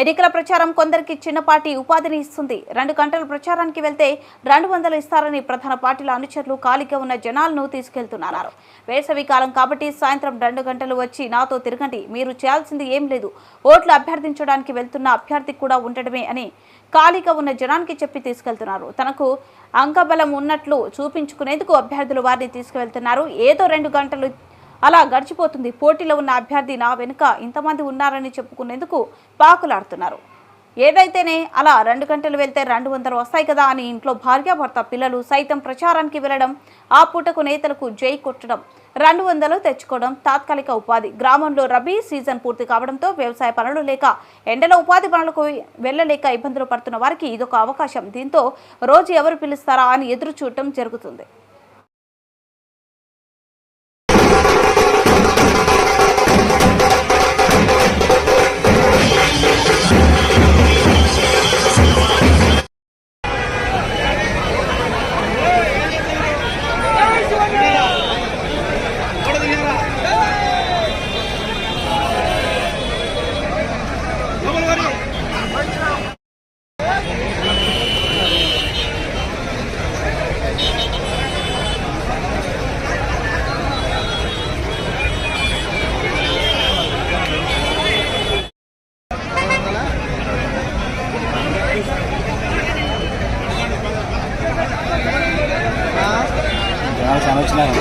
ఎన్నికల ప్రచారం కొందరికి చిన్నపాటి ఉపాధిని ఇస్తుంది. రెండు గంటల ప్రచారానికి వెళ్తే రెండు వందలు ఇస్తారని ప్రధాన పార్టీల అనుచరులు ఖాళీగా ఉన్న జనాలను తీసుకెళ్తున్నారు వేసవి కాలం కాబట్టి సాయంత్రం రెండు గంటలు వచ్చి నాతో తిరగండి మీరు చేయాల్సింది ఏం లేదు. ఓట్లు అభ్యర్థించడానికి వెళ్తున్న అభ్యర్థి కూడా ఉండడమే అని ఖాళీగా ఉన్న జనానికి చెప్పి తీసుకెళ్తున్నారు. తనకు అంకబలం ఉన్నట్లు చూపించుకునేందుకు అభ్యర్థులు వారిని తీసుకువెళ్తున్నారు. ఏదో రెండు గంటలు అలా గడిచిపోతుంది. పోటీలో ఉన్న అభ్యర్థి నా వెనుక ఇంతమంది ఉన్నారని చెప్పుకునేందుకు పాకులాడుతున్నారు. ఏదైతేనే అలా రెండు గంటలు వెళ్తే రెండు వందలు వస్తాయి కదా అని ఇంట్లో భార్యాభర్త పిల్లలు సైతం ప్రచారానికి వెళ్ళడం ఆ పూటకు నేతలకు జై కొట్టడం రెండు వందలు తెచ్చుకోవడం తాత్కాలిక ఉపాధి. గ్రామంలో రబీ సీజన్ పూర్తి కావడంతో వ్యవసాయ పనులు లేక ఎండలో ఉపాధి పనులకు వెళ్ళలేక ఇబ్బందులు పడుతున్న వారికి ఇదొక అవకాశం. దీంతో రోజు ఎవరు పిలుస్తారా అని ఎదురు చూడటం జరుగుతుంది. చాలా వచ్చినాయి.